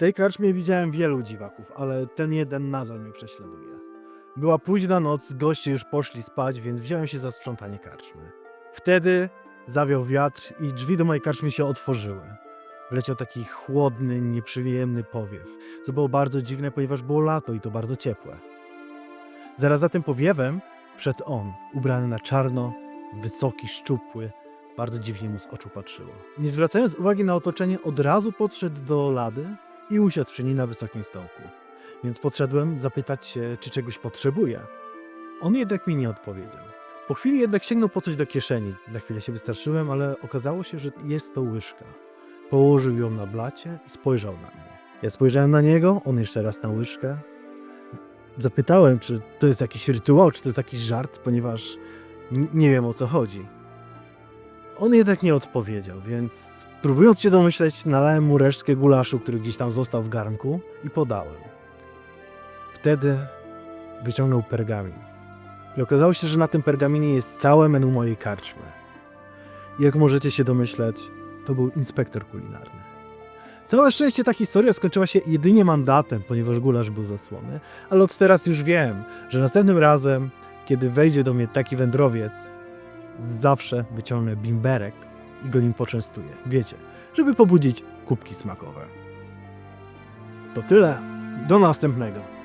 tej karczmie widziałem wielu dziwaków, ale ten jeden nadal mnie prześladuje. Była późna noc, goście już poszli spać, więc wziąłem się za sprzątanie karczmy. Wtedy zawiał wiatr i drzwi do mojej karczmy się otworzyły. Wleciał taki chłodny, nieprzyjemny powiew, co było bardzo dziwne, ponieważ było lato i to bardzo ciepłe. Zaraz za tym powiewem wszedł on, ubrany na czarno, wysoki, szczupły, bardzo dziwnie mu z oczu patrzyło. Nie zwracając uwagi na otoczenie, od razu podszedł do lady i usiadł przy niej na wysokim stołku. Więc podszedłem zapytać się, czy czegoś potrzebuje. On jednak mi nie odpowiedział. Po chwili jednak sięgnął po coś do kieszeni. Na chwilę się wystraszyłem, ale okazało się, że jest to łyżka. Położył ją na blacie i spojrzał na mnie. Ja spojrzałem na niego, on jeszcze raz na łyżkę. Zapytałem, czy to jest jakiś rytuał, czy to jest jakiś żart, ponieważ nie wiem o co chodzi. On jednak nie odpowiedział, więc próbując się domyśleć, nalałem mu resztkę gulaszu, który gdzieś tam został w garnku i podałem. Wtedy wyciągnął pergamin. I okazało się, że na tym pergaminie jest całe menu mojej karczmy. Jak możecie się domyśleć, to był inspektor kulinarny. Całe szczęście ta historia skończyła się jedynie mandatem, ponieważ gulasz był zasłony, ale od teraz już wiem, że następnym razem, kiedy wejdzie do mnie taki wędrowiec, zawsze wyciągnę bimberek i go nim poczęstuję. Wiecie, żeby pobudzić kubki smakowe. To tyle. Do następnego.